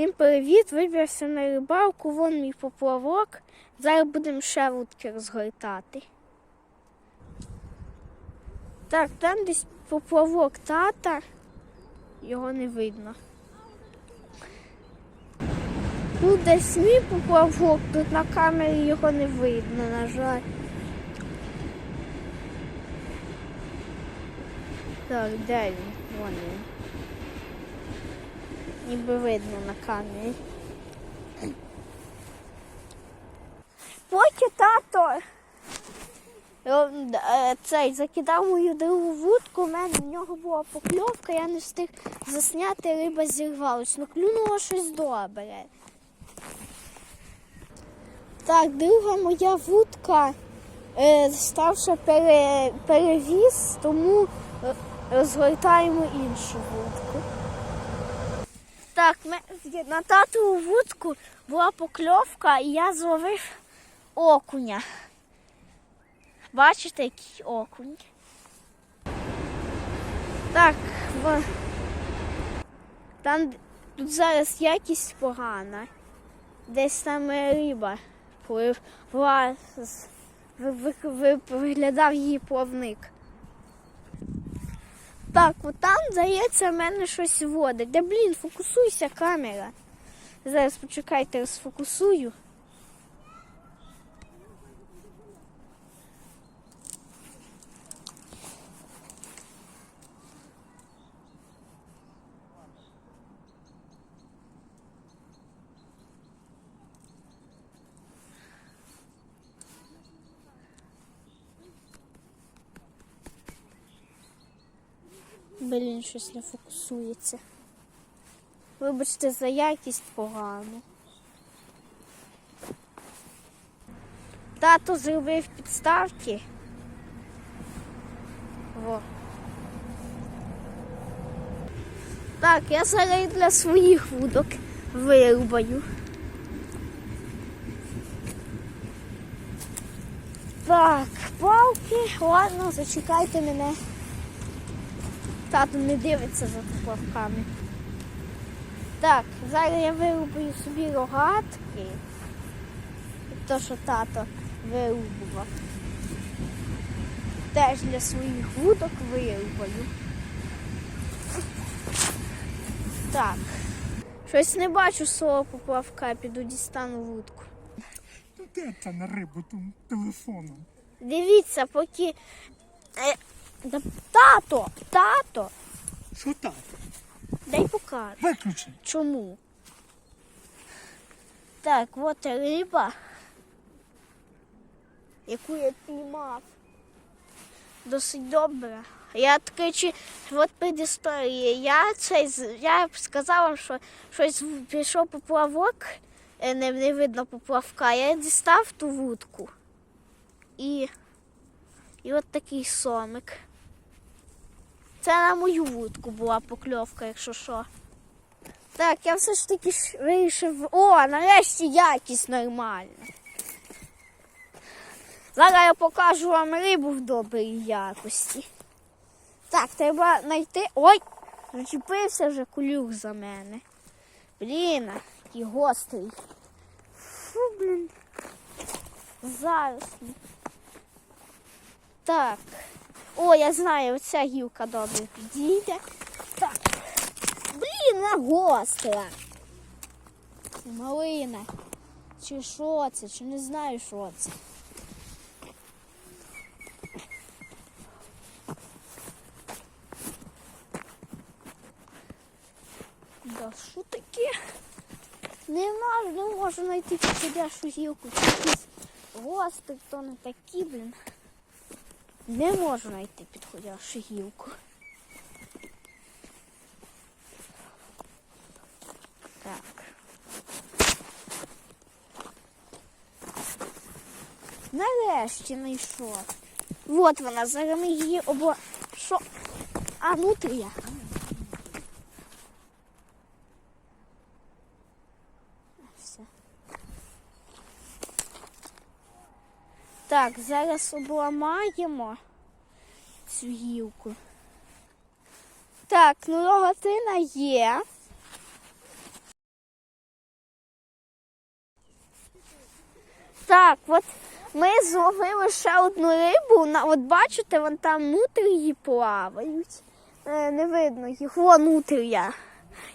Всім привіт! Вибрався на рибалку, вон мій поплавок. Зараз будемо ще вудки розгортати. Так, там десь поплавок тата, його не видно. Тут десь мій поплавок, тут на камері його не видно, на жаль. Так, де він? Вон він. Ніби видно на камері. Поки тато е, цей закидав мою другу вудку, у мене в нього була покльовка, я не встиг засняти, риба зірвалась. Ну клюнуло щось добре. Так, друга моя вудка е, ставши пере, перевіз, тому е, розгортаємо іншу вудку. Так, на татову вудку була покльовка, і я зловив окуня. Бачите, який окунь? Так, в... там тут зараз якість погана. Десь там риба пливла, виглядав її плавник. Так, от там, здається, в мене щось водить. Да блін, фокусуйся, камера. Зараз почекайте, розфокусую. Блін, щось не фокусується. Вибачте, за якість погану. Тато зробив підставки. Во. Так, я зараз для своїх вудок вирубаю. Так, палки, ладно, зачекайте мене. Тато не дивиться за поплавками. Так, зараз я вирубаю собі рогатки. То, що тато вирубував. Теж для своїх вудок вирубаю. Так. Щось не бачу свого поплавка, піду дістану вудку. Ну де це на рибу тим телефоном? Дивіться, поки. Тато! Тато! Що так? Дай покажу. Виключи. Чому? Так, от риба, яку я піймав. Досить добре. Я тричі, от предісторія. Я цей я сказала, що щось пішов поплавок, е, не, не видно поплавка. Я дістав ту вудку. І, і от такий сомик. Це на мою вудку була покльовка, якщо що. Так, я все ж таки вирішив. О, нарешті якість нормальна. Зараз я покажу вам рибу в добрій якості. Так, треба знайти. Ой! Зачепився вже кулюк за мене. Блін, який гострий. Фу, блін. Зараз. Так. О, я знаю, оця гілка добре підійде. Так. Блін, вона гостра. Це малина. Чи що це, чи не знаю, що це. Да що таке? Не можу, не можу знайти підходящу гілку. Гострий, то не такі, блін. Не можу знайти підходящу гілку. Так. Нарешті знайшов. Вот вона, зараз ми її обо... Що? А, нутрія. Все. Так, зараз обламаємо цю гілку. Так, ну рогатина є. Так, от ми зловили ще одну рибу. От бачите, вон там нутрії плавають. Е, не видно їх. Во, нутрія.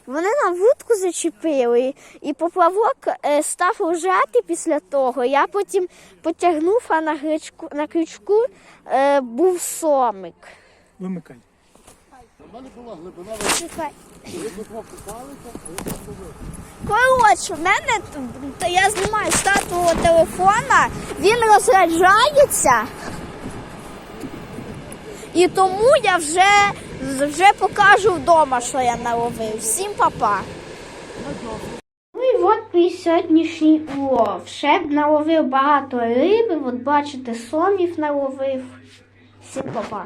Вони нам вудку зачепили, і поплавок е, став лежати після того. Я потім потягнув, а на, гречку, на крючку е, був сомик. Вимикай. Чекай. Коротше, в мене то я знімаю з татового телефона, він розряджається. І тому я вже, вже покажу вдома, що я наловив. Всім па-па. Ну і от мій сьогоднішній улов. Ще б наловив багато риби, от бачите, сомів наловив. Всім па-па.